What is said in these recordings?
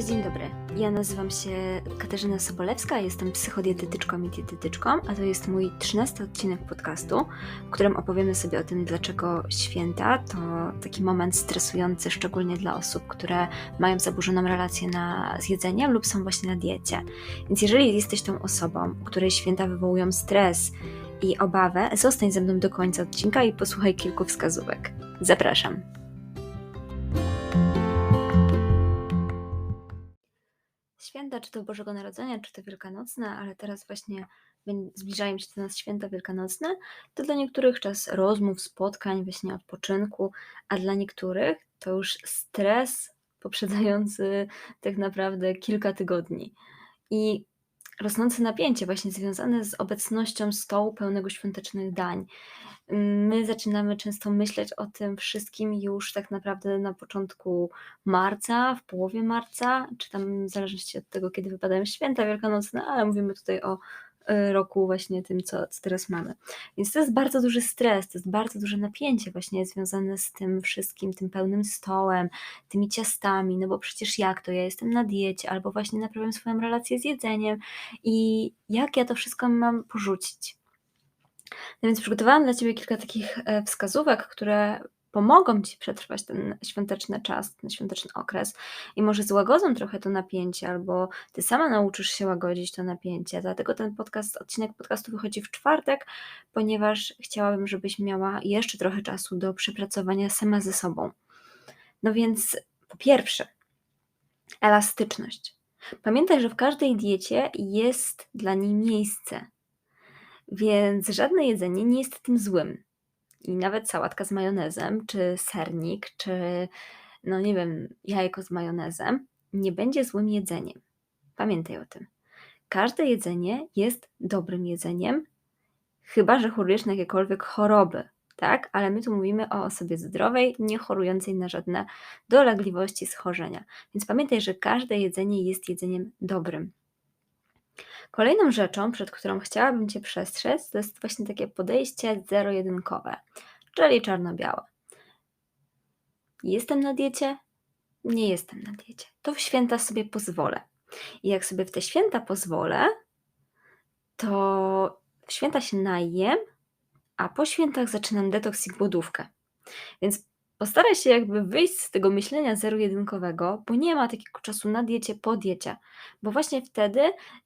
Cześć, dzień dobry. Ja nazywam się Katarzyna Sobolewska, jestem psychodietetyczką i dietetyczką, a to jest mój 13 odcinek podcastu, w którym opowiemy sobie o tym, dlaczego święta to taki moment stresujący, szczególnie dla osób, które mają zaburzoną relację na, z jedzeniem lub są właśnie na diecie. Więc jeżeli jesteś tą osobą, której święta wywołują stres i obawę, zostań ze mną do końca odcinka i posłuchaj kilku wskazówek. Zapraszam. Święta, czy to Bożego Narodzenia, czy to Wielkanocne, ale teraz właśnie zbliżają się do nas święta wielkanocne, to dla niektórych czas rozmów, spotkań, właśnie odpoczynku, a dla niektórych to już stres poprzedzający tak naprawdę kilka tygodni. I rosnące napięcie właśnie związane z obecnością stołu pełnego świątecznych dań. My zaczynamy często myśleć o tym wszystkim już tak naprawdę na początku marca, w połowie marca, czy tam w zależności od tego, kiedy wypadają święta wielkanocne, ale mówimy tutaj o y, roku właśnie tym, co, co teraz mamy. Więc to jest bardzo duży stres, to jest bardzo duże napięcie właśnie związane z tym wszystkim, tym pełnym stołem, tymi ciastami, no bo przecież jak to, ja jestem na diecie, albo właśnie naprawiam swoją relację z jedzeniem i jak ja to wszystko mam porzucić. No więc przygotowałam dla Ciebie kilka takich e, wskazówek, które pomogą Ci przetrwać ten świąteczny czas, ten świąteczny okres i może złagodzą trochę to napięcie, albo Ty sama nauczysz się łagodzić to napięcie. Dlatego ten podcast, odcinek podcastu wychodzi w czwartek, ponieważ chciałabym, żebyś miała jeszcze trochę czasu do przepracowania sama ze sobą. No więc po pierwsze, elastyczność. Pamiętaj, że w każdej diecie jest dla niej miejsce. Więc żadne jedzenie nie jest tym złym. I nawet sałatka z majonezem, czy sernik, czy no nie wiem, jajko z majonezem nie będzie złym jedzeniem. Pamiętaj o tym. Każde jedzenie jest dobrym jedzeniem, chyba że chorujesz na jakiekolwiek choroby, tak? Ale my tu mówimy o osobie zdrowej, nie chorującej na żadne dolegliwości, schorzenia. Więc pamiętaj, że każde jedzenie jest jedzeniem dobrym. Kolejną rzeczą, przed którą chciałabym Cię przestrzec, to jest właśnie takie podejście zero-jedynkowe, czyli czarno-białe. Jestem na diecie? Nie jestem na diecie. To w święta sobie pozwolę. I jak sobie w te święta pozwolę, to w święta się najem, a po świętach zaczynam detoks i głodówkę. Więc Postaraj się jakby wyjść z tego myślenia zero-jedynkowego, bo nie ma takiego czasu na diecie, po diecie, bo właśnie wtedy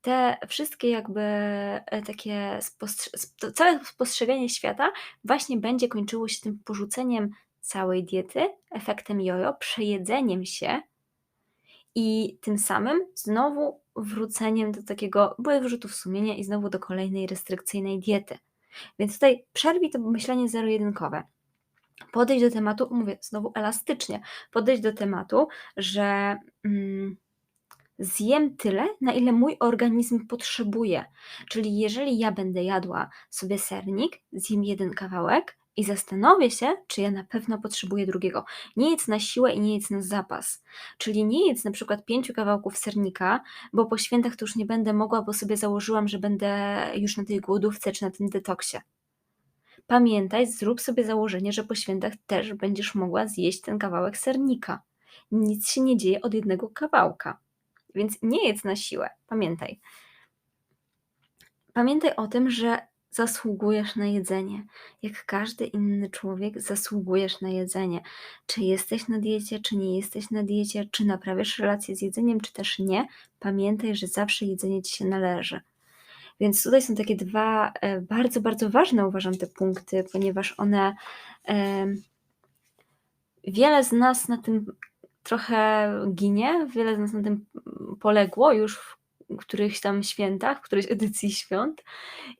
te wszystkie jakby e, takie spostrze- całe spostrzeganie świata właśnie będzie kończyło się tym porzuceniem całej diety, efektem jojo, przejedzeniem się i tym samym znowu wróceniem do takiego byłych wyrzutów sumienia i znowu do kolejnej restrykcyjnej diety. Więc tutaj przerwij to myślenie zero-jedynkowe podejść do tematu, mówię znowu elastycznie, podejść do tematu, że mm, zjem tyle, na ile mój organizm potrzebuje. Czyli jeżeli ja będę jadła sobie sernik, zjem jeden kawałek i zastanowię się, czy ja na pewno potrzebuję drugiego. Nie jedz na siłę i nie jedz na zapas. Czyli nie jedz na przykład pięciu kawałków sernika, bo po świętach to już nie będę mogła, bo sobie założyłam, że będę już na tej głodówce czy na tym detoksie pamiętaj, zrób sobie założenie, że po świętach też będziesz mogła zjeść ten kawałek sernika. Nic się nie dzieje od jednego kawałka. Więc nie jedz na siłę. Pamiętaj. Pamiętaj o tym, że zasługujesz na jedzenie. Jak każdy inny człowiek, zasługujesz na jedzenie. Czy jesteś na diecie, czy nie jesteś na diecie, czy naprawiasz relację z jedzeniem, czy też nie, pamiętaj, że zawsze jedzenie ci się należy. Więc tutaj są takie dwa e, bardzo, bardzo ważne, uważam, te punkty, ponieważ one wiele z nas na tym trochę ginie, wiele z nas na tym poległo już w którychś tam świętach, w którejś edycji świąt.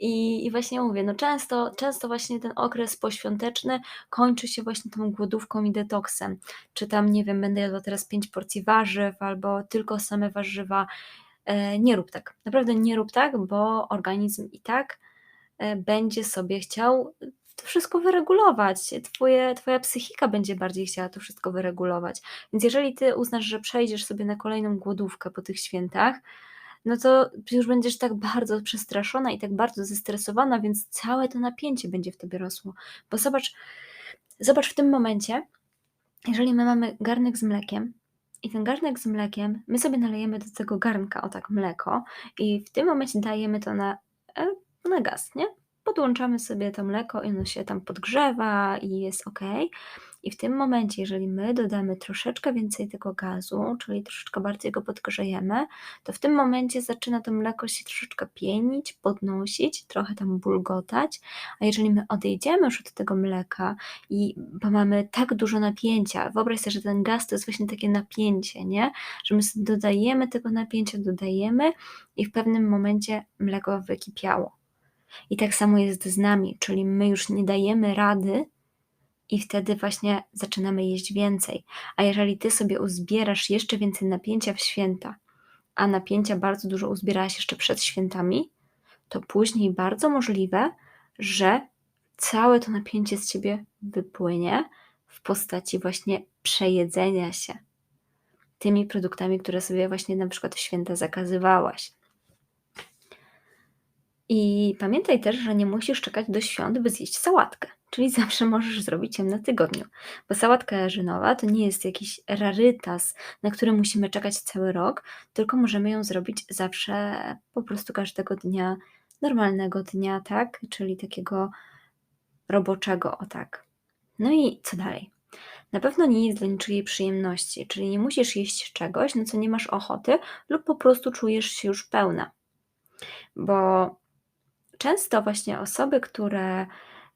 I, I właśnie mówię, no często, często właśnie ten okres poświąteczny kończy się właśnie tą głodówką i detoksem. Czy tam, nie wiem, będę jadła teraz pięć porcji warzyw, albo tylko same warzywa. E, nie rób tak. Naprawdę nie rób tak, bo organizm i tak e, będzie sobie chciał to wszystko wyregulować. Twoje, twoja psychika będzie bardziej chciała to wszystko wyregulować. Więc jeżeli ty uznasz, że przejdziesz sobie na kolejną głodówkę po tych świętach, no to już będziesz tak bardzo przestraszona i tak bardzo zestresowana, więc całe to napięcie będzie w tobie rosło. Bo zobacz, zobacz w tym momencie, jeżeli my mamy garnek z mlekiem, I ten garnek z mlekiem, my sobie nalejemy do tego garnka, o tak, mleko i w tym momencie dajemy to na, e, na gaz, nie? Podłączamy sobie to mleko i ono się tam podgrzewa i jest ok. I w tym momencie, jeżeli my dodamy troszeczkę więcej tego gazu, czyli troszeczkę bardziej go podgrzejemy, to w tym momencie zaczyna to mleko się troszeczkę pienić, podnosić, trochę tam bulgotać, a jeżeli my odejdziemy już od tego mleka i bo mamy tak dużo napięcia, wyobraź sobie, że ten gaz to jest właśnie takie napięcie, nie? Że my sobie dodajemy tego napięcia, dodajemy i w pewnym momencie mleko wykipiało. I tak samo jest z nami, czyli my już nie dajemy rady i wtedy właśnie zaczynamy jeść więcej. A jeżeli ty sobie uzbierasz jeszcze więcej napięcia w święta, a napięcia bardzo dużo uzbierałaś jeszcze przed świętami, to później bardzo możliwe, że całe to napięcie z ciebie wypłynie w postaci właśnie przejedzenia się tymi produktami, które sobie właśnie na przykład w święta zakazywałaś. I pamiętaj też, że nie musisz czekać do świąt, by zjeść sałatkę. Czyli zawsze możesz zrobić ją na tygodniu, bo sałatka jarzynowa to nie jest jakiś rarytas, na który musimy czekać cały rok, tylko możemy ją zrobić zawsze, po prostu każdego dnia, normalnego dnia, tak? Czyli takiego roboczego, o tak. No i co dalej? Na pewno nie jest dla niczyjej przyjemności, czyli nie musisz jeść czegoś, na co nie masz ochoty, lub po prostu czujesz się już pełna. Bo często właśnie osoby, które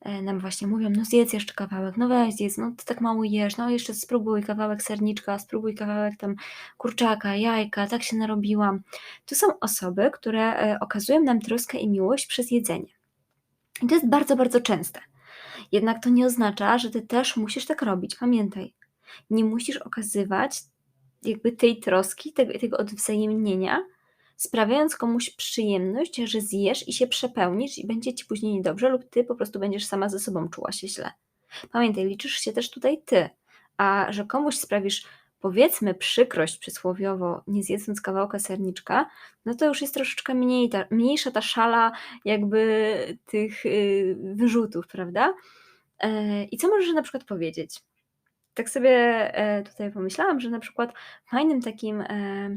e, nam właśnie mówią, no zjedz jeszcze kawałek, no weź zjedz, no ty tak mało jesz, no jeszcze spróbuj kawałek serniczka, spróbuj kawałek tam kurczaka, jajka, tak się narobiłam. To są osoby, które e, okazują nam troskę i miłość przez jedzenie. I to jest bardzo, bardzo częste. Jednak to nie oznacza, że ty też musisz tak robić. Pamiętaj, nie musisz okazywać jakby tej troski, tego, tego odwzajemnienia, sprawiając komuś przyjemność, że zjesz i się przepełnisz i będzie ci później niedobrze, lub ty po prostu będziesz sama ze sobą czuła się źle. Pamiętaj, liczysz się też tutaj ty, a że komuś sprawisz powiedzmy przykrość przysłowiowo, nie zjedząc kawałka serniczka, no to już jest troszeczkę mniej ta, mniejsza ta szala jakby tych yy, wyrzutów, prawda? Yy, I co możesz na przykład powiedzieć? Tak sobie yy, tutaj pomyślałam, że na przykład fajnym takim e,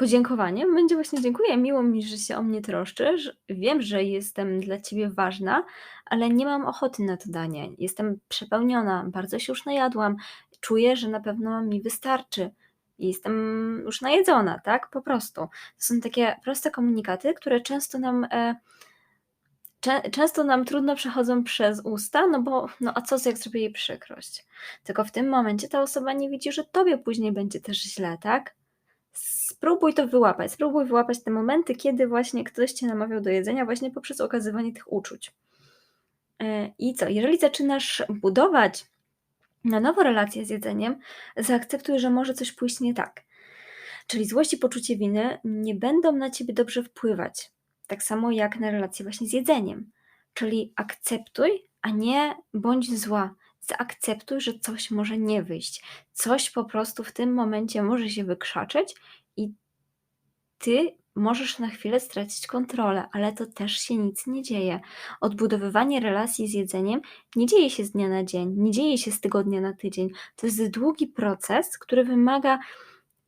podziękowaniem będzie właśnie dziękuję, miło mi, że się o mnie troszczysz. Wiem, że jestem dla ciebie ważna, ale nie mam ochoty na to danie. Jestem przepełniona, bardzo się już najadłam. Czuję, że na pewno mi wystarczy. Jestem już najedzona, tak? Po prostu. To są takie proste komunikaty, które często nam. E, często nam trudno przechodzą przez usta, no bo no a co jak zrobię jej przykrość? Tylko w tym momencie ta osoba nie widzi, że tobie później będzie też źle, tak? Spróbuj to wyłapać. Spróbuj wyłapać te momenty, kiedy właśnie ktoś cię namawiał do jedzenia, właśnie poprzez okazywanie tych uczuć. E, I co? Jeżeli zaczynasz budować na nowo relację z jedzeniem, zaakceptuj, że może coś pójść nie tak. Czyli złość i poczucie winy nie będą na ciebie dobrze wpływać. Tak samo jak na relację właśnie z jedzeniem. Czyli akceptuj, a nie bądź zła zaakceptuj, że coś może nie wyjść. Coś po prostu w tym momencie może się wykrzaczyć i ty możesz na chwilę stracić kontrolę, ale to też się nic nie dzieje. Odbudowywanie relacji z jedzeniem nie dzieje się z dnia na dzień, nie dzieje się z tygodnia na tydzień. To jest długi proces, który wymaga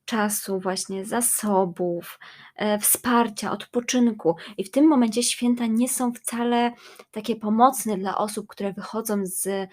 czasu, właśnie zasobów, e, wsparcia, odpoczynku. I w tym momencie święta nie są wcale takie pomocne dla osób, które wychodzą z,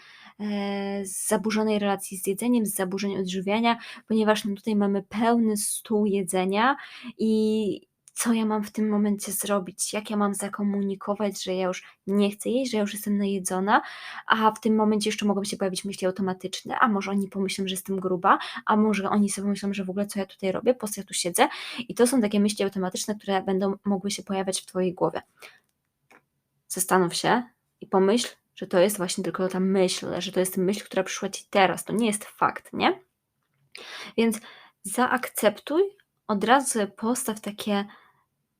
z zaburzonej relacji z jedzeniem, z zaburzeń odżywiania, ponieważ no tutaj mamy pełny stół jedzenia i co ja mam w tym momencie zrobić, jak ja mam zakomunikować, że ja już nie chcę jeść, że ja już jestem najedzona, a w tym momencie jeszcze mogą się pojawić myśli automatyczne, a może oni pomyślą, że jestem gruba, a może oni sobie myślą, że w ogóle co ja tutaj robię, po co ja tu siedzę i to są takie myśli automatyczne, które będą mogły się pojawiać w Twojej głowie. Zastanów się i pomyśl, że to jest właśnie tylko ta myśl, że to jest myśl, która przyszła Ci teraz, to nie jest fakt, nie? Więc zaakceptuj, od razu postaw takie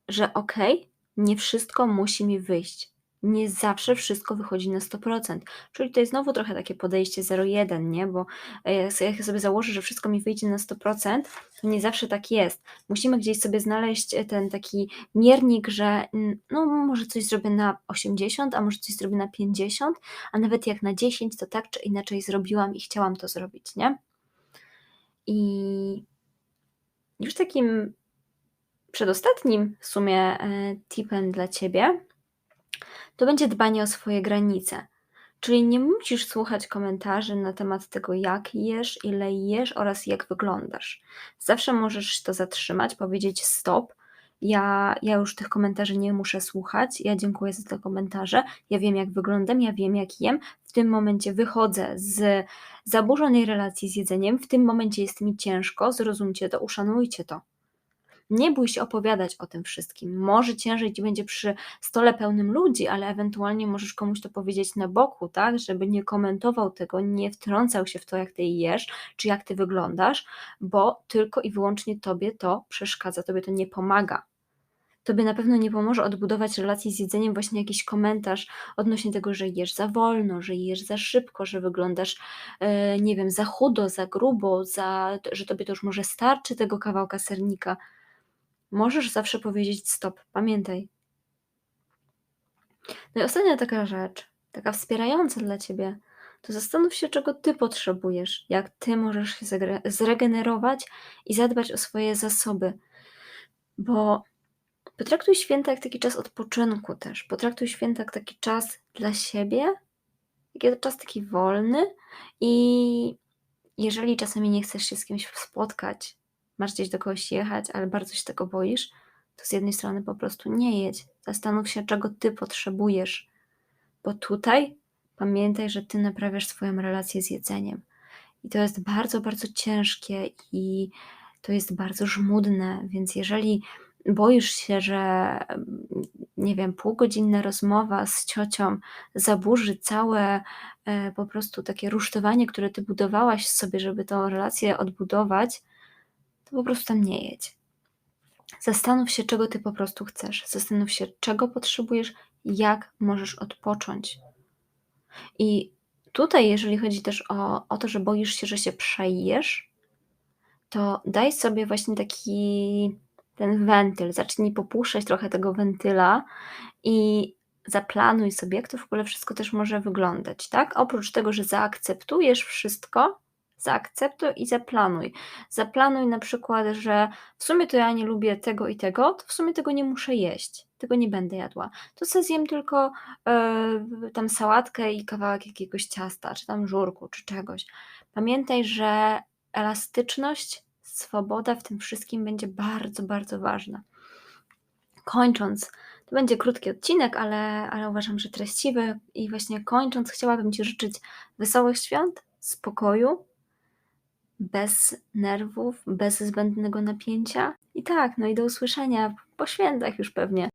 że okej, okay, nie wszystko musi mi wyjść. Nie zawsze wszystko wychodzi na 100%. Czyli jest znowu trochę takie podejście 0-1, nie? Bo e, jak ja sobie założę, że wszystko mi wyjdzie na 100%, to nie zawsze tak jest. Musimy gdzieś sobie znaleźć e, ten taki miernik, że no może coś zrobię na 80, a może coś zrobię na 50, a nawet jak na 10, to tak czy inaczej zrobiłam i chciałam to zrobić, nie? I już takim przedostatnim w sumie, e, tipem dla Ciebie to będzie dbanie o swoje granice. Czyli nie musisz słuchać komentarzy na temat tego, jak jesz, ile jesz oraz jak wyglądasz. Zawsze możesz to zatrzymać, powiedzieć stop. Ja, ja już tych komentarzy nie muszę słuchać. Ja dziękuję za te komentarze. Ja wiem, jak wyglądam, ja wiem, jak jem. W tym momencie wychodzę z zaburzonej relacji z jedzeniem. W tym momencie jest mi ciężko. Zrozumcie to, uszanujcie to. Nie bój się opowiadać o tym wszystkim. Może ciężej ci będzie przy stole pełnym ludzi, ale ewentualnie możesz komuś to powiedzieć na boku, tak, żeby nie komentował tego, nie wtrącał się w to, jak ty jesz, czy jak ty wyglądasz, bo tylko i wyłącznie tobie to przeszkadza, tobie to nie pomaga. Tobie na pewno nie pomoże odbudować relacji z jedzeniem właśnie jakiś komentarz odnośnie tego, że jesz za wolno, że jesz za szybko, że wyglądasz, e, nie wiem, za chudo, za grubo, za, że tobie to już może starczy tego kawałka sernika. Możesz zawsze powiedzieć stop, pamiętaj. No i ostatnia taka rzecz, taka wspierająca dla ciebie, to zastanów się, czego ty potrzebujesz, jak ty możesz się zregenerować i zadbać o swoje zasoby. Bo potraktuj święta jak taki czas odpoczynku też. Potraktuj święta jak taki czas dla siebie, jak czas taki wolny i jeżeli czasami nie chcesz się z kimś spotkać, masz gdzieś do kogoś jechać, ale bardzo się tego boisz, to z jednej strony po prostu nie jedź. Zastanów się, czego ty potrzebujesz, bo tutaj pamiętaj, że ty naprawiasz swoją relację z jedzeniem. I to jest bardzo, bardzo ciężkie i to jest bardzo żmudne, więc jeżeli boisz się, że mm, nie wiem, półgodzinna rozmowa z ciocią zaburzy całe e, po prostu takie rusztowanie, które ty budowałaś sobie, żeby tą relację odbudować, to po prostu tam nie jedź. Zastanów się, czego ty po prostu chcesz. Zastanów się, czego potrzebujesz, jak możesz odpocząć. I tutaj, jeżeli chodzi też o, o to, że boisz się, że się przejesz, to daj sobie właśnie taki ten wentyl. Zacznij popuszczać trochę tego wentyla i zaplanuj sobie, jak to w ogóle wszystko też może wyglądać, tak? Oprócz tego, że zaakceptujesz wszystko, zaakceptuj i zaplanuj. Zaplanuj na przykład, że w sumie to ja nie lubię tego i tego, to w sumie tego nie muszę jeść, tego nie będę jadła. To sobie zjem tylko yy, tam sałatkę i kawałek jakiegoś ciasta, czy tam żurku, czy czegoś. Pamiętaj, że elastyczność, swoboda w tym wszystkim będzie bardzo, bardzo ważna. Kończąc, to będzie krótki odcinek, ale, ale uważam, że treściwy. I właśnie kończąc, chciałabym Ci życzyć wesołych świąt, spokoju, bez nerwów, bez zbędnego napięcia. I tak, no i do usłyszenia po świętach już pewnie.